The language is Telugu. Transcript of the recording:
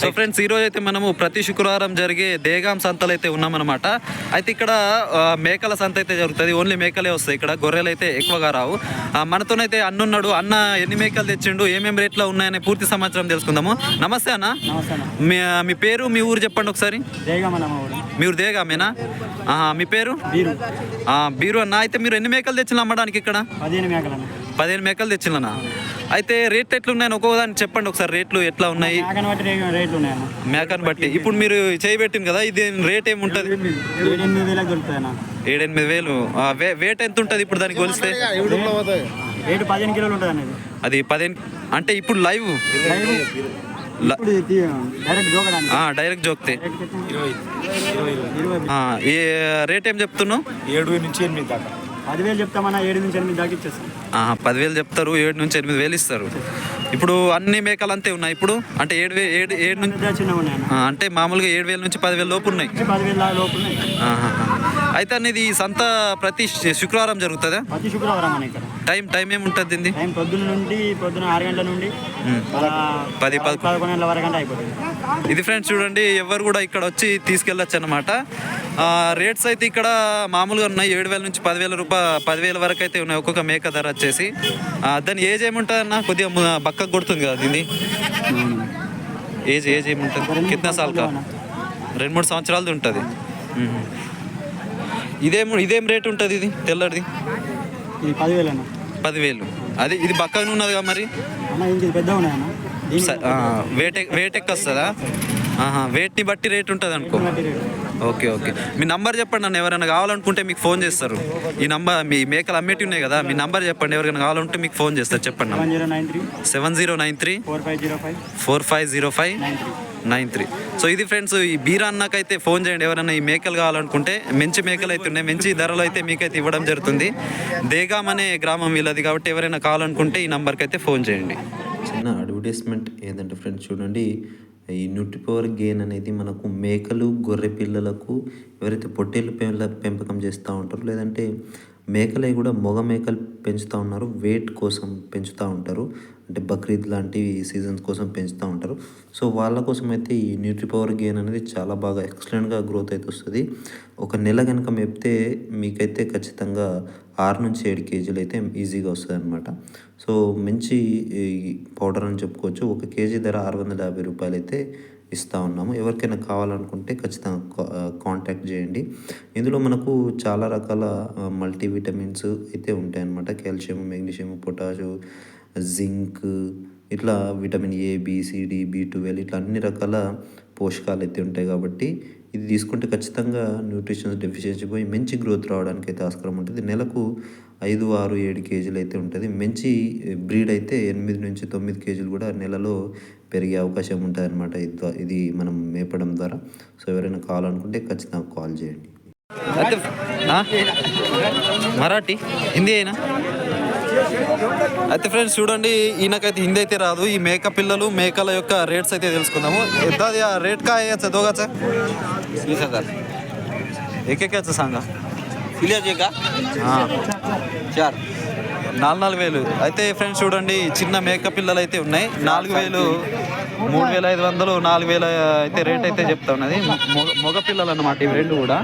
సో ఫ్రెండ్స్ ఈ రోజు అయితే మనము ప్రతి శుక్రవారం జరిగే దేగాం సంతలు అయితే ఉన్నామన్నమాట. అయితే ఇక్కడ మేకల సంత అయితే జరుగుతుంది. ఓన్లీ మేకలే వస్తాయి ఇక్కడ. గొర్రెలు అయితే ఎక్కువగా రావు. మనతోనైతే అన్న ఉన్నాడు అన్న ఎన్ని మేకలు తెచ్చిండు? ఏమేమి రేట్లో ఉన్నాయనే పూర్తి సమాచారం తెలుసుకుందాము. నమస్తే అన్న. మీ పేరు మీ ఊరు చెప్పండి ఒకసారి. మీరు దేగామేనా ఆహా, మీ పేరు? బీరు. అన్న. అయితే మీరు ఎన్ని మేకలు తెచ్చిన అమ్మడానికి ఇక్కడ? పదిహేను మేకలు తెచ్చినా అయితే రేట్లు ఎట్లున్నాయని ఒక్కొక్కదాన్ని చెప్పండి ఒకసారి. రేట్లు ఎట్లా ఉన్నాయి? మేకను బట్టి ఇప్పుడు మీరు చేయబెట్టింది కదా ఇది రేట్ ఏముంటుంది? ఏడెనిమిది వేలకు దొరుకుతాయన్న. ఏడెనిమిది వేలు. ఆ, వే- వెయిట్ ఎంత ఉంటుంది ఇప్పుడు దానికి కొలిస్తే? ఉంటుంది అది పదిహేను అంటే ఇప్పుడు లైవ్? డైరెక్ట్ జోకడానికి. ఆ, డైరెక్ట్ జోక్తే. ఏ రేట్ ఏం చెప్తున్నావు? ఏడు నుంచి ఎనిమిది దాకా. పదివేలు చెప్తామన్నా ఏడు నుంచి ఎనిమిది దాకా ఇచ్చేస్తాం. ఆహా, పదివేలు చెప్తారు ఏడు నుంచి ఎనిమిది వేలు ఇస్తారు. ఇప్పుడు అన్ని మేకలు అంతే ఉన్నాయి ఇప్పుడు? అంటే ఏడు వే ఏడు ఏడు నుంచి అంటే మామూలుగా ఏడు వేల నుంచి పదివేల లోపు ఉన్నాయి. పదివేలు లోపు ఉన్నాయి. అయితే అనేది ఈ సంత ప్రతి శుక్రవారం జరుగుతుందా? ప్రతి శుక్రవారం ఇక్కడ. టైం టైం ఏముంటుంది దీన్ని? టైం పొద్దున్న నుండి పొద్దున ఆరు గంటల నుండి పది పది పదకొండు గంటల వరకు అయిపోతుంది. ఇది ఫ్రెండ్స్ చూడండి ఎవరు కూడా ఇక్కడ వచ్చి తీసుకెళ్ళచ్చు అనమాట రేట్స్ అయితే ఇక్కడ మామూలుగా ఉన్నాయి ఏడు వేల నుంచి పదివేల రూపాయ పదివేల వరకు అయితే ఉన్నాయి ఒక్కొక్క మేక ధర వచ్చేసి. దాని ఏజ్ ఏముంటుంది అన్న కొద్దిగా బక్కకు కొడుతుంది కదా దీన్ని. ఏజ్ ఏజ్ ఏముంటుంది? కిतना సాల్ కా రెండు మూడు సంవత్సరాలది ఉంటుంది. ఇదేం ఇదేం రేట్ ఉంటుంది ఇది తెల్లడిది పదివేలు పదివేలు. అది ఇది బక్కగా ఉన్నదిగా మరి? వెయిట్ వెయిట్ ఎక్కువ వస్తుందా ఆహా వెయిట్ని బట్టి రేట్ ఉంటుంది అనుకో. Okay okay. మీ నంబర్ చెప్పండి నన్ను ఎవరైనా కావాలనుకుంటే మీకు ఫోన్ చేస్తారు. ఈ నంబర్ మీ మేకలు అమ్మేటి ఉన్నాయి కదా మీ నంబర్ చెప్పండి. ఎవరికైనా కావాలంటే మీకు ఫోన్ చేస్తారు చెప్పండి seven zero nine three. Four five zero five. Four five zero five. Nine three. So ఇది ఫ్రెండ్స్ ఈ బీరా అన్నకైతే ఫోన్ చేయండి. ఎవరైనా ఈ మేకలు కావాలనుకుంటే మంచి మేకలు అయితే ఉన్నాయి. మంచి ధరలు అయితే మీకైతే ఇవ్వడం జరుగుతుంది. దేగాం అనే గ్రామం వీళ్ళది కాబట్టి ఎవరైనా కావాలనుకుంటే ఈ నెంబర్కి అయితే ఫోన్ చేయండి. చిన్న అడ్వర్టైజ్మెంట్ ఏంటంటే ఫ్రెండ్స్ చూడండి ఈ న్యూట్రిపవర్ గెయిన్ అనేది మనకు మేకలు గొర్రె పిల్లలకు ఎవరైతే పొట్టేళ్ళు పిల్ల పెంపకం చేస్తూ ఉంటారో లేదంటే మేకలే కూడా మగ మేకలు పెంచుతూ ఉన్నారు వెయిట్ కోసం పెంచుతూ ఉంటారు. అంటే బక్రీద్ లాంటి సీజన్స్ కోసం పెంచుతూ ఉంటారు. సో వాళ్ళ కోసం అయితే ఈ న్యూట్రీ పవర్ గెయిన్ అనేది చాలా బాగా ఎక్సలెంట్గా గ్రోత్ అయితే వస్తుంది. ఒక నెల కనుక మెప్తే మీకైతే ఖచ్చితంగా ఆరు నుంచి ఏడు కేజీలు అయితే ఈజీగా వస్తుంది అనమాట సో మంచి ఈ పౌడర్ అని చెప్పుకోవచ్చు. ఒక కేజీ ధర ఆరు వందల యాభై రూపాయలు అయితే ఇస్తూ ఉన్నాము. ఎవరికైనా కావాలనుకుంటే ఖచ్చితంగా కాంటాక్ట్ చేయండి. ఇందులో మనకు చాలా రకాల మల్టీవిటమిన్స్ అయితే ఉంటాయి అన్నమాట కాల్షియం మెగ్నీషియం పొటాషు జింక్ ఇట్లా vitamin A B C D B twelve ఇట్లా అన్ని రకాల పోషకాలు అయితే ఉంటాయి కాబట్టి ఇది తీసుకుంటే ఖచ్చితంగా న్యూట్రిషన్స్ డెఫిషియన్సీ పోయి మంచి గ్రోత్ రావడానికి అయితే ఆస్కారం ఉంటుంది. నెలకు ఐదు ఆరు ఏడు కేజీలు అయితే ఉంటుంది. మంచి బ్రీడ్ అయితే ఎనిమిది నుంచి తొమ్మిది కేజీలు కూడా నెలలో పెరిగే అవకాశం ఉంటుంది అనమాట ఇది మనం మేపడం ద్వారా. సో ఎవరైనా కావాలనుకుంటే ఖచ్చితంగా కాల్ చేయండి. మరాఠీ? హిందీ అయినా అయితే ఫ్రెండ్స్ చూడండి ఈయనకైతే హిందీ అయితే రాదు. ఈ మేక పిల్లలు మేకల యొక్క రేట్స్ అయితే తెలుసుకుందాము. ఎంత రేట్ కా సార్ దోగచ్చా ఎక్కెక్కచ్చా సాంగా చార్. నాలుగు నాలుగు వేలు. అయితే ఫ్రెండ్స్ చూడండి చిన్న మేక పిల్లలు అయితే ఉన్నాయి. నాలుగు వేలు మూడు వేల ఐదు వందలు నాలుగు వేల అయితే రేట్ అయితే చెప్తా ఉన్నది. మగ పిల్లలు అన్నమాట ఇవి రెండు కూడా.